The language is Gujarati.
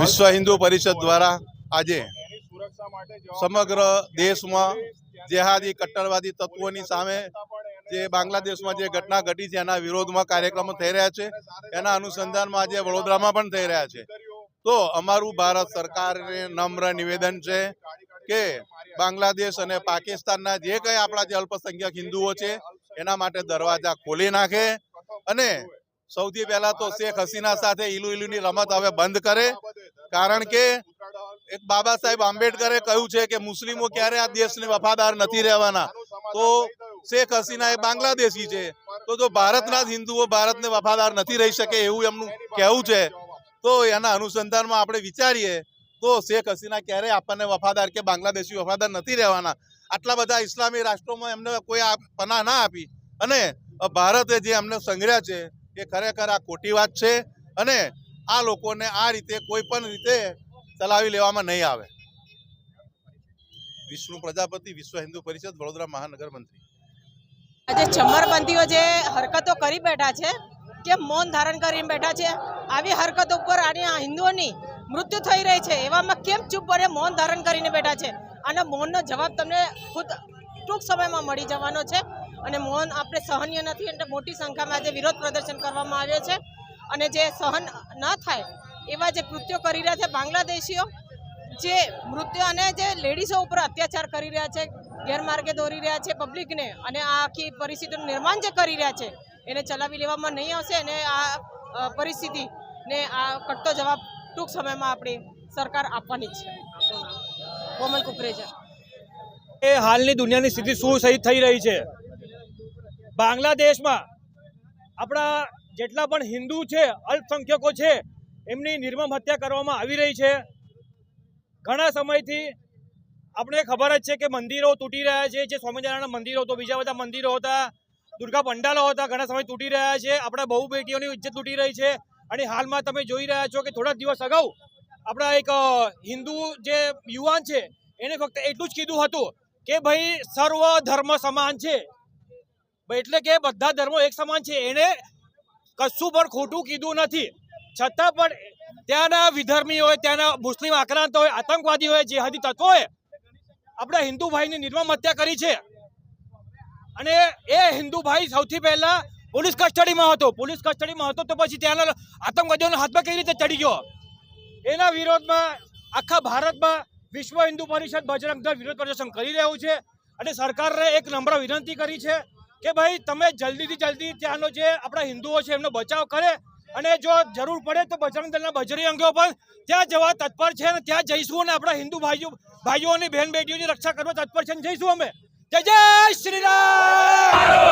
વિશ્વ હિન્દુ પરિષદ દ્વારા આજે સમગ્ર દેશમાં જેહાદી, કટ્ટરવાદી તત્વોની સામે જે બાંગ્લાદેશમાં જે ઘટના ઘટી છે, એના વિરોધમાં કાર્યક્રમો થઈ રહ્યા છે. એના અનુસંધાનમાં આજે વડોદરામાં પણ થઈ રહ્યા છે. તો અમારું ભારત સરકારને નમ્ર નિવેદન છે કે બાંગ્લાદેશ અને પાકિસ્તાનના જે કંઈ આપણા જે અલ્પસંખ્યક હિન્દુઓ છે, એના માટે દરવાજા ખોલી નાખે અને સૌથી પહેલા તો શેખ હસીના સાથે ઈલુ ઈલુની રમત હવે બંધ કરે. કારણ કે એક બાબા સાહેબ આંબેડકરે કહ્યું છે કે મુસ્લિમો ક્યારે આ દેશને વફાદાર નથી રહેવાના. તો શેખ હસીના એ બાંગ્લાદેશી છે. તો જો ભારતના હિન્દુઓ ભારતને વફાદાર નથી રહી શકે એવું એમનું કહેવું છે, તો એના અનુસંધાનમાં આપણે વિચારીએ, તો શેખ હસીના ક્યારેય આપણને વફાદાર કે બાંગ્લાદેશી વફાદાર નથી રહેવાના? આટલા બધા ઇસ્લામી રાષ્ટ્રોમાં એમને કોઈ આ પનાહ ના આપી. અને ભારતે જે એમને સંગ્રહ છે એ ખરેખર આ ખોટી વાત છે અને આ લોકોને આ રીતે કોઈ પણ રીતે ચલાવી લેવામાં નહીં આવે. વિષ્ણુ પ્રજાપતિ, વિશ્વ હિન્દુ પરિષદ, વડોદરા મહાનગર મંત્રી આજે ચમરબંધીઓ જે હરકતો કરી બેઠા છે કે મૌન ધારણ કરીને બેઠા છે, આવી હરકતો ઉપર આ હિન્દુઓની મૃત્યુ થઈ રહી છે, એવામાં કેમ ચૂપ બને મૌન ધારણ કરીને બેઠા છે? અને મૌનનો જવાબ તમને ખુદ ટૂંક સમયમાં મળી જવાનો છે. અને મૌન આપણે સહનીય નથી એટલે મોટી સંખ્યામાં આજે વિરોધ પ્રદર્શન કરવામાં આવે છે. અને જે સહન ન થાય એવા જે કૃત્યો કરી રહ્યા છે બાંગ્લાદેશીઓ, જે મૃત્યુ અને જે લેડીઝો ઉપર અત્યાચાર કરી રહ્યા છે, ગેરમાર્ગે દોરી રહ્યા છે પબ્લિકને અને આ આખી પરિસ્થિતિનું નિર્માણ જે કરી રહ્યા છે એને ચલાવી લેવામાં નહીં આવશે અને આ પરિસ્થિતિને આ કટતો જવાબ ટૂંક સમયમાં આપણી સરકાર આપવાની છે. કોમલ કુકરેજા. એ હાલની દુનિયાની સ્થિતિ શું સહી થઈ રહી છે. બાંગ્લાદેશમાં આપણા જેટલા પણ હિન્દુ છે, અલ્પસંખ્યકો છે, એમની નિર્મમ હત્યા કરવામાં આવી રહી છે. ઘણા સમયથી આપણે ખબર જ છે કે મંદિરો તૂટી રહ્યા છે, જે સ્વામિનારાયણના મંદિરો હતો બીજા બધા મંદિરો હતા, દુર્ગા પંડાલો હતા, ઘણા સમય તૂટી રહ્યા છે, આપણા બહુ બેટીઓની ઇજ્જત તૂટી રહી છે અને હાલમાં તમે જોઈ રહ્યા છો કે થોડા દિવસ અગાઉ આપણા એક હિન્દુ જે યુવાન છે, એને ફક્ત એટલું જ કીધું હતું કે ભાઈ સર્વ ધર્મ સમાન છે. એટલે કે બધા ધર્મો એક સમાન છે. એને કશું પણ ખોટું કીધું નથી. છતાં પણ ત્યાંના વિધર્મી હોય, ત્યાંના મુસ્લિમ આક્રાંત હોય, આતંકવાદી હોય, જેહાદી તત્વોએ આપણા હિન્દુ ભાઈની નિર્મમ હત્યા કરી છે. અને એ હિન્દુ ભાઈ સૌથી પહેલા પોલીસ કસ્ટડીમાં હતો. પોલીસ કસ્ટડીમાં હતો તો પછી ત્યાંના આતંકવાદીઓના હાથમાં કેવી રીતે ચડી ગયો? એના વિરોધમાં આખા ભારતમાં વિશ્વ હિન્દુ પરિષદ બજરંગ દળ વિરોધ પ્રદર્શન કરી રહ્યું છે. અને સરકારને એક નમ્ર વિનંતી કરી છે કે ભાઈ, તમે જલ્દીથી જલ્દી ત્યાંનો જે આપણા હિન્દુઓ છે એમનો બચાવ કરે અને જો જરૂર પડે તો બજરંગ દળના બજરી અંગો પણ ત્યાં જવા તત્પર છે અને ત્યાં જઈશું અને આપણા હિન્દુ ભાઈઓ ભાઈઓ અને બહેન બેટીઓની રક્ષા કરવા તત્પર છે જઈશું અમે. જય જય શ્રી રામ!